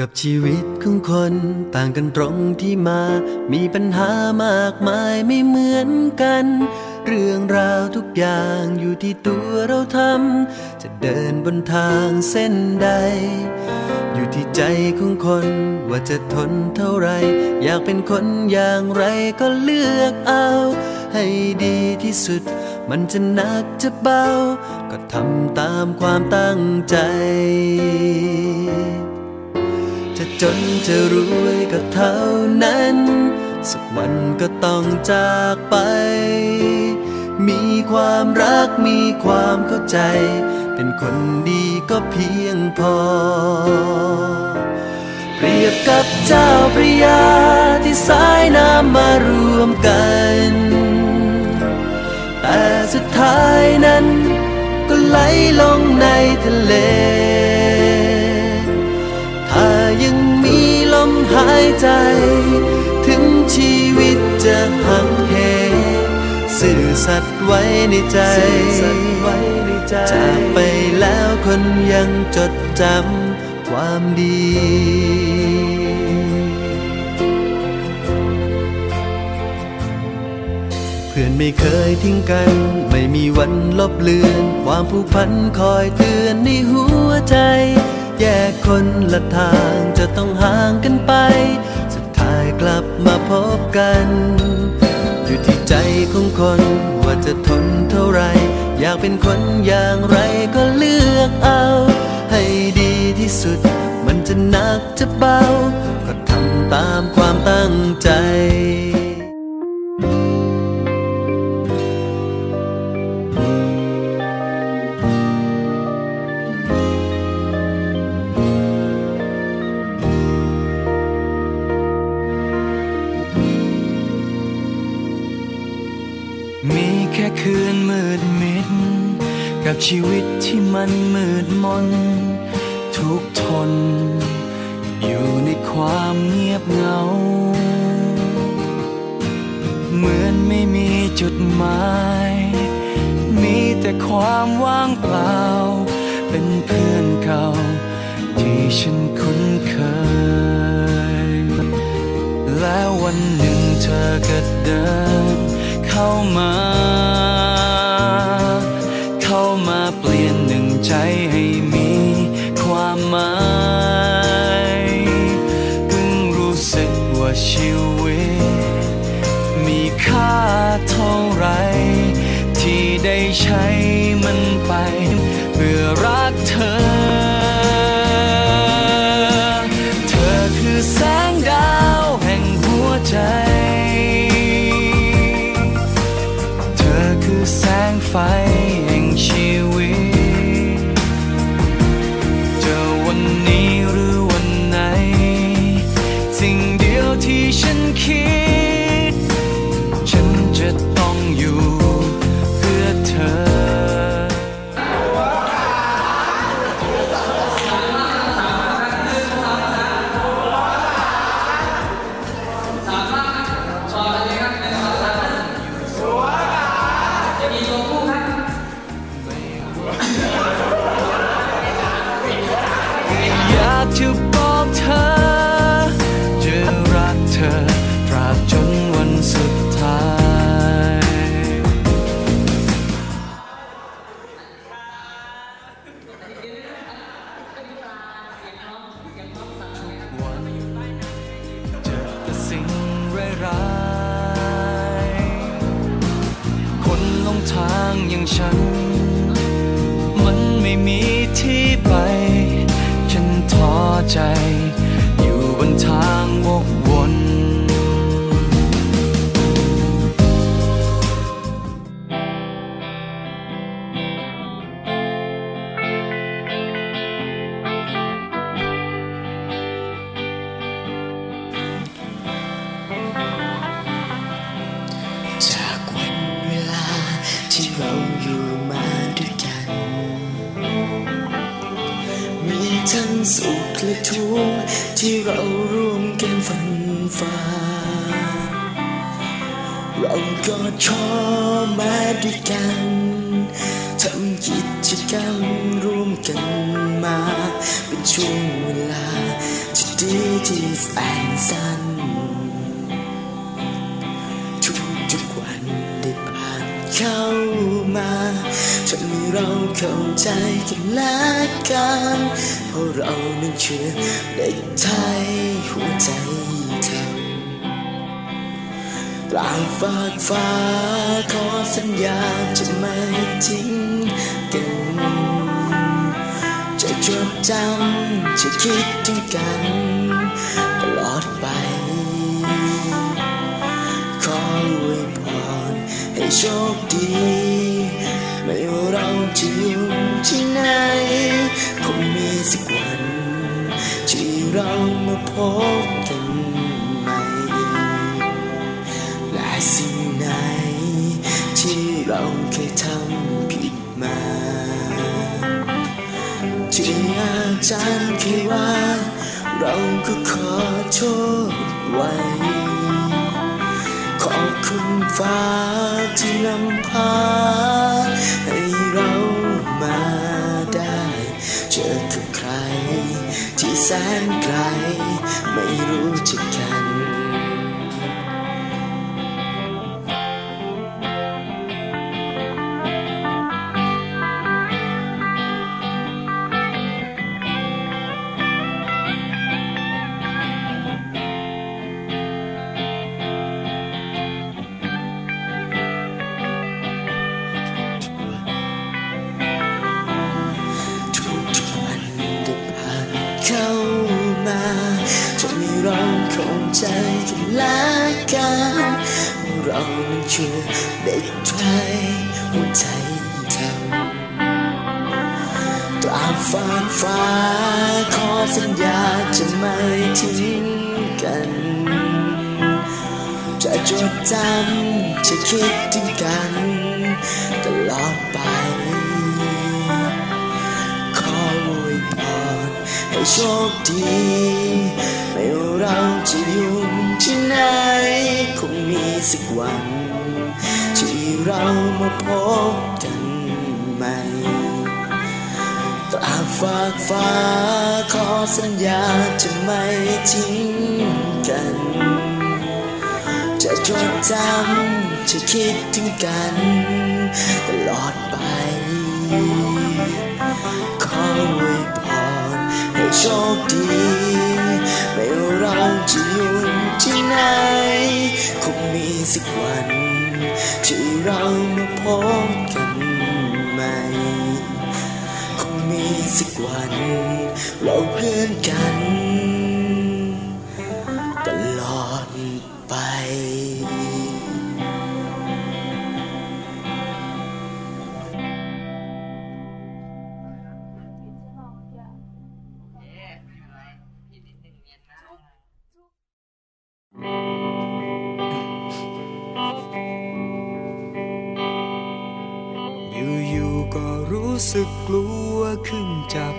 กับชีวิตของคนต่างกันตรงที่มา มีปัญหามากมายไม่เหมือนกัน เรื่องราวทุกอย่างอยู่ที่ตัวเราทำ จะเดินบนทางเส้นใด อยู่ที่ใจของคนว่าจะทนเท่าไร อยากเป็นคนอย่างไรก็เลือกเอา ให้ดีที่สุด มันจะหนักจะเบา ก็ทำตามความตั้งใจ จนจะรวยก็เท่านั้น สักวันก็ต้องจากไป มีความรักมีความเข้าใจ เป็นคนดีก็เพียงพอ เปรียบกับเจ้าพระยาที่สายน้ำมารวมกัน แต่สุดท้ายนั้นก็ไหลลงในทะเลายใจ ถึงชีวิตจะหักเหสื่อสัตว์ไว้ในใจจากไปแล้วคนยังจดจำความดีเพื่อนไม่เคยทิ้งกัน ไม่มีวันลบเลือน ความผูกพันคอยเตือนในหัวใจ แยกคนละทางจะต้องห่างกันไป สุดท้ายกลับมาพบกัน ค่คืนมืดมิด กับชีวิตที่มันมืดมน ทุกทน อยู่ในความเงียบเหงา เหมือนไม่มีจุดหมาย มีแต่ความว่างเปล่า เป็นเพื่อนเก่า ที่ฉันคุ้นเคย แล้ววันหนึ่งเธอก็เดิน เข้ามาเข้า ร้าย คนหลงทางอย่างฉัน มันไม่มีที่ไป ฉันท้อใจ สุขและทุกข์ที่เราร่วมกันฝันฝ่าเราก็ชอบมาด้วยกันทำกิจกรรมร่วมกันมา เป็นช่วงเวลาที่ดีที่แสนสั้น จนมีเราเข้าใจกันและกันเพราะเรานั้นเชื่อเด็กไทยหัวใจเธอกลางฟากฟ้าขอสัญญาจะไม่ทิ้งกันจะจดจำจะคิดถึงกันตลอดไป ขออวยพรให้โชคดี ไม่ว่าเราจะอยู่ที่ไหนคงมีสักวัน ที่เรามาพบกันใหม่และสิ่งไหน ที่เราเคยทำผิดมาที่อาจารย์เคยว่า เราก็ขอโทษไว้ขอบคุณฟ้าที่นำพา แสนไกล ไม่รู้จะกัน ละกันเรานั้นเชื่อเด็กไทยหัวใจเธอตราบฟาฟ้าขอสัญญาจะไม่ทิ้งกัน จะจดจำจะคิดถึงกัน ตลอดไปขออวยพรให้โชคดีไม่เราจะอยู่ ไหนคงมีสักวันที่เรามาพบกันใหม่ตราบฝากฟ้าขอสัญญาจะไม่ทิ้งกัน จะจดจำจะคิดถึงกัน ตลอดไป ขออวยพรให้โชคดี คงมีสักวัน ที่เรามาพบกันใหม่คงมีสักวัน เราเพื่อนกัน สึกกลัวขึ้นจับ